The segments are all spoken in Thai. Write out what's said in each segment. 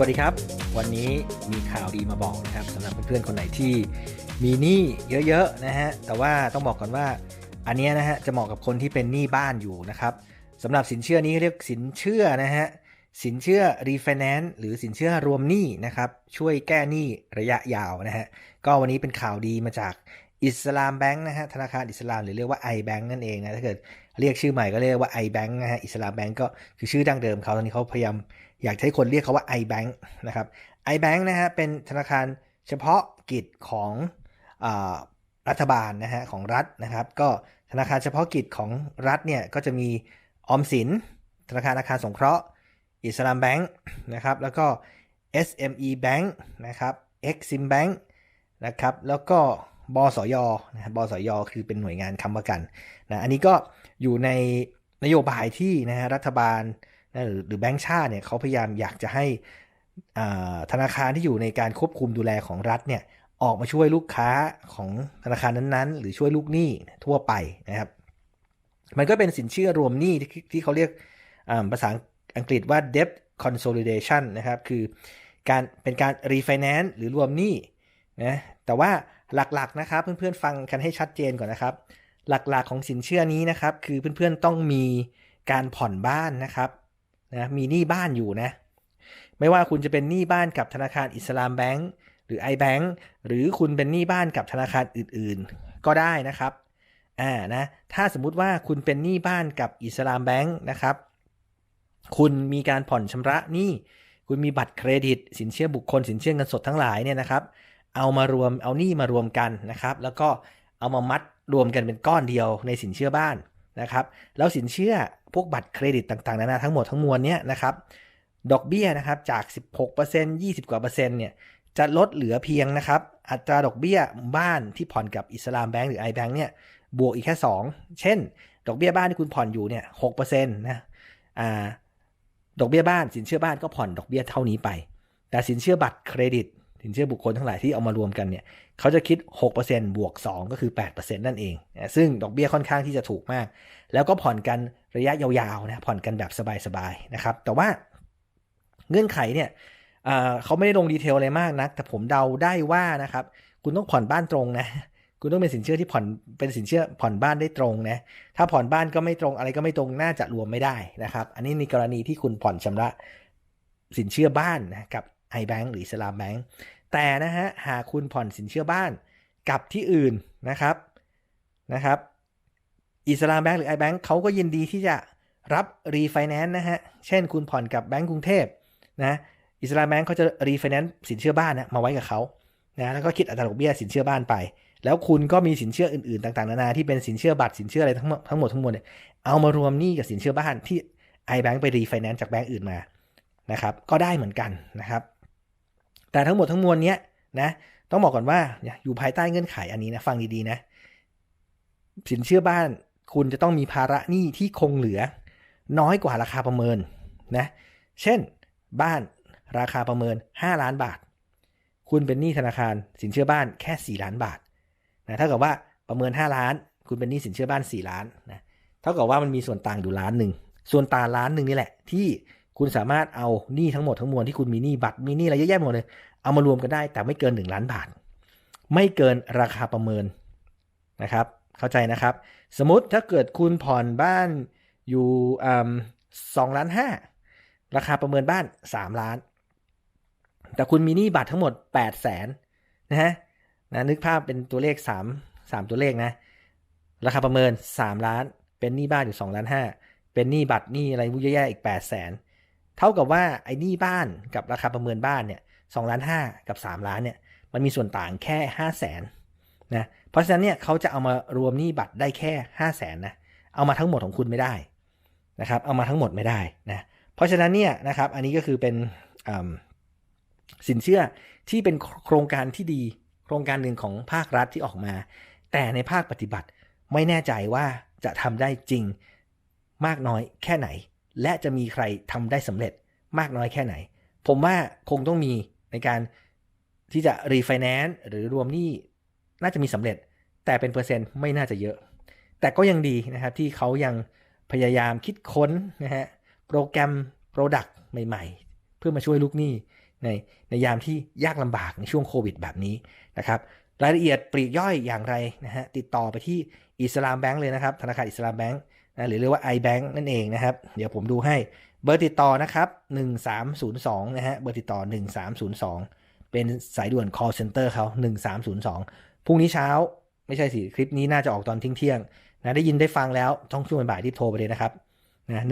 สวัสดีครับ วันนี้มีข่าวดีมาบอกนะครับสำหรับเพื่อนๆคนไหนที่มีหนี้เยอะๆนะฮะแต่ว่าต้องบอกก่อนว่าอันนี้นะฮะจะเหมาะกับคนที่เป็นหนี้บ้านอยู่นะครับสำหรับสินเชื่อนี้เรียกสินเชื่อนะฮะสินเชื่อรีไฟแนนซ์หรือสินเชื่อรวมหนี้นะครับช่วยแก้หนี้ระยะยาวนะฮะก็วันนี้เป็นข่าวดีมาจากอิสลามแบงค์นะฮะธนาคารอิสลามหรือเรียกว่า iBank นั่นเองนะถ้าเกิดเรียกชื่อใหม่ก็เรียกว่า iBank นะฮะอิสลามแบงก์ก็คือชื่อดั้งเดิมเขาตอนนี้เขาพยายาม อยากให้คนเรียกเขาว่า iBank นะครับ iBank นะฮะเป็นธนาคารเฉพาะกิจของอรัฐบาลนะฮะของรัฐนะครับ ก็ธนาคารเฉพาะกิจของรัฐเนี่ยก็จะมีออมสิน ธนาคารอาคารสงเคราะห์ อิสลามแบงค์นะครับ แล้วก็ SME Bank นะครับ Exim Bank นะครับ แล้วก็บสยนะบสย คือเป็นหน่วยงานค้ำประกันนะ อันนี้ก็อยู่ในนโยบายที่นะฮะรัฐบาล หรือแบงก์ชาติเนี่ยเขาพยายามอยากจะให้ธนาคารที่อยู่ในการควบคุมดูแลของรัฐเนี่ยออกมาช่วยลูกค้าของธนาคารนั้นๆ หรือช่วยลูกหนี้ทั่วไปนะครับ มันก็เป็นสินเชื่อรวมหนี้ที่ที่เขาเรียกภาษาอังกฤษว่า debt consolidation นะครับ คือการเป็นการ refinance หรือรวมหนี้นะแต่ว่าหลักๆนะครับ เพื่อนๆฟังกันให้ชัดเจนก่อนนะครับ หลักๆของสินเชื่อนี้นะครับ คือเพื่อนๆต้องมีการผ่อนบ้านนะครับ นะมีหนี้บ้านอยู่นะ ไม่ว่าคุณจะเป็นหนี้บ้านกับธนาคารอิสลามแบงก์หรือ iBank หรือคุณเป็นหนี้บ้านกับธนาคารอื่นๆ ก็ได้นะครับอ่านะถ้าสมมุติว่าคุณเป็นหนี้บ้านกับอิสลามแบงก์นะครับ คุณมีการผ่อนชำระหนี้คุณมีบัตรเครดิต สินเชื่อบุคคลสินเชื่อเงินสดทั้งหลายเนี่ยนะครับ เอามารวมเอาหนี้มารวมกันนะครับ แล้วก็เอามามัดรวมกันเป็นก้อนเดียวในสินเชื่อบ้าน นะครับแล้วสินเชื่อพวกบัตรเครดิตต่างๆนานาทั้งหมดทั้งมวลเนี้ยนะครับดอกเบี้ยนะครับจาก 16% 20 กว่าเปอร์เซ็นต์เนี่ยจะลดเหลือเพียงนะครับอัตราดอกเบี้ยบ้านที่ผ่อนกับอิสลามแบงก์หรือ iBank เนี่ยบวกอีกแค่ 2 เช่น ดอกเบี้ยบ้านที่คุณผ่อนอยู่เนี่ย6%นะอ่าดอกเบี้ยบ้านสินเชื่อบ้านก็ผ่อนดอกเบี้ยเท่านี้ไป แต่สินเชื่อบัตรเครดิต สินเชื่อบุคคลทั้งหลายที่เอามารวมกันเนี่ยเขาจะคิด 6%บวก 2 ก็คือ 8%นั่นเอง ซึ่งดอกเบี้ยค่อนข้างที่จะถูกมาก แล้วก็ผ่อนกันระยะยาวๆนะผ่อนกันแบบสบายๆนะครับ แต่ว่าเงื่อนไขเนี่ยเขาไม่ได้ลงดีเทลอะไรมากนะแต่ผมเดาได้ว่านะครับ คุณต้องผ่อนบ้านตรงนะ คุณต้องเป็นสินเชื่อที่ผ่อนเป็นสินเชื่อผ่อนบ้านได้ตรงนะ ถ้าผ่อนบ้านก็ไม่ตรงอะไรก็ไม่ตรงน่าจะรวมไม่ได้นะครับ อันนี้ในกรณีที่คุณผ่อนชำระสินเชื่อบ้านนะกับ iBank หรือสลามแบงก์แต่นะฮะหากคุณผ่อนสินเชื่อบ้านกับที่อื่นนะครับนะครับอิสลามแบงก์หรือ iBank เขาก็ยินดีที่จะรับรีไฟแนนซ์นะฮะ เช่นคุณผ่อนกับแบงก์กรุงเทพนะอิสลามแบงก์เขาจะรีไฟแนนซ์สินเชื่อบ้านนะมาไว้กับเขานะแล้วก็คิดอัตราดอกเบี้ยสินเชื่อบ้านไป แล้วคุณก็มีสินเชื่ออื่นๆ ต่างๆ นานาที่เป็นสินเชื่อบัตรสินเชื่ออะไรทั้งหมดทั้งหมดทั้งมวลเนี่ยเอามารวมหนี้กับสินเชื่อบ้านที่ iBank ไปรีไฟแนนซ์จากแบงก์อื่นมานะครับก็ได้เหมือนกันนะครับ แต่ทั้งหมดทั้งมวลเนี้ยนะต้องบอกก่อนว่าอยู่ภายใต้เงื่อนไขอันนี้นะฟังดีๆนะ สินเชื่อบ้านคุณจะต้องมีภาระหนี้ที่คงเหลือ น้อยกว่าราคาประเมินนะเช่น บ้านราคาประเมิน 5 ล้านบาท คุณเป็นหนี้ธนาคารสินเชื่อบ้านแค่ 4 ล้านบาทนะเท่ากับว่าประเมิน 5 ล้าน คุณเป็นหนี้สินเชื่อบ้าน 4 ล้านนะเท่ากับว่ามันมีส่วนต่างอยู่ล้านหนึ่งส่วนต่างล้านหนึ่งนี่แหละที่ คุณสามารถเอาหนี้ทั้งหมดทั้งมวลที่คุณมีหนี้บัตรมีหนี้อะไรเยอะแยะหมดเลย เอามารวมกันได้แต่ไม่เกิน 1 ล้านบาท ไม่เกินราคาประเมินนะครับ เข้าใจนะครับ สมมติถ้าเกิดคุณผ่อนบ้านอยู่สองล้านห้าราคาประเมินบ้าน 3 ล้าน แต่คุณมีหนี้บัตรทั้งหมด 8 0 0แสนนะฮะนะนึกภาพเป็นตัวเลข 3 3 ตัวเลขนะ ราคาประเมิน 3 ล้าน เป็นหนี้บ้านอยู่2ล้าน5เป็นหนี้บัตรหนี้อะไรวุ่นแย่ๆอีก 8 0 0แสน เท่ากับว่าไอ้นี้บ้านกับราคาประเมินบ้านเนี่ยสองล้าน5กับ3ล้านเนี่ยมันมีส่วนต่างแค่5 0 0แสนนะเพราะฉะนั้นเนี่ยเขาจะเอามารวมหนี้บัตรได้แค่5 0 0แสนนะเอามาทั้งหมดของคุณไม่ได้นะครับเอามาทั้งหมดไม่ได้นะเพราะฉะนั้นเนี่ยนะครับอันนี้ก็คือเป็นสินเชื่อที่เป็นโครงการที่ดี โครงการหนึ่งของภาครัฐที่ออกมา แต่ในภาคปฏิบัติไม่แน่ใจว่าจะทำได้จริงมากน้อยแค่ไหน และจะมีใครทำได้สำเร็จมากน้อยแค่ไหน ผมว่าคงต้องมีในการที่จะรีไฟแนนซ์หรือรวมหนี้น่าจะมีสำเร็จ แต่เป็นเปอร์เซ็นต์ไม่น่าจะเยอะ แต่ก็ยังดีนะครับที่เขายังพยายามคิดค้นนะฮะโปรแกรม Product ใหม่ๆ เพื่อมาช่วยลูกหนี้ในในยามที่ยากลำบากในช่วงโควิดแบบนี้นะครับรายละเอียดปลีกย่อยอย่างไรนะฮะติดต่อไปที่อิสลามแบงก์เลยนะครับ ธนาคารอิสลามแบงก์ นะหรือเรียกว่า iBank นั่นเองนะครับ เดี๋ยวผมดูให้เบอร์ติดต่อนะครับ 1302 นะฮะเบอร์ติดต่อ 1302 เป็นสายด่วน call center เขา 1302 พรุ่งนี้เช้าไม่ใช่สิคลิปนี้น่าจะออกตอนเที่ยงนะได้ยินได้ฟังแล้วต้องช่วงบ่ายที่โทรไปเลยนะครับนะ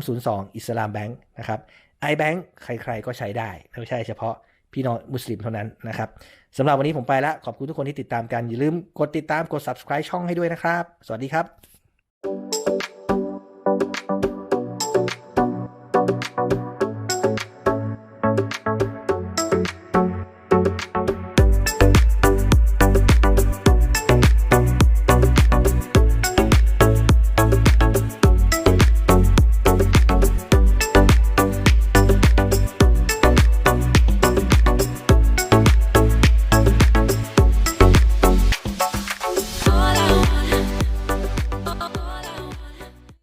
1302 อิสลามแบงก์นะครับ iBank ใครๆก็ใช้ได้ไม่ใช่เฉพาะพี่น้องมุสลิมเท่านั้นนะครับสำหรับวันนี้ผมไปแล้ว ขอบคุณทุกคนที่ติดตามกัน อย่าลืมกดติดตามกด subscribe ช่องให้ด้วยนะครับ สวัสดีครับ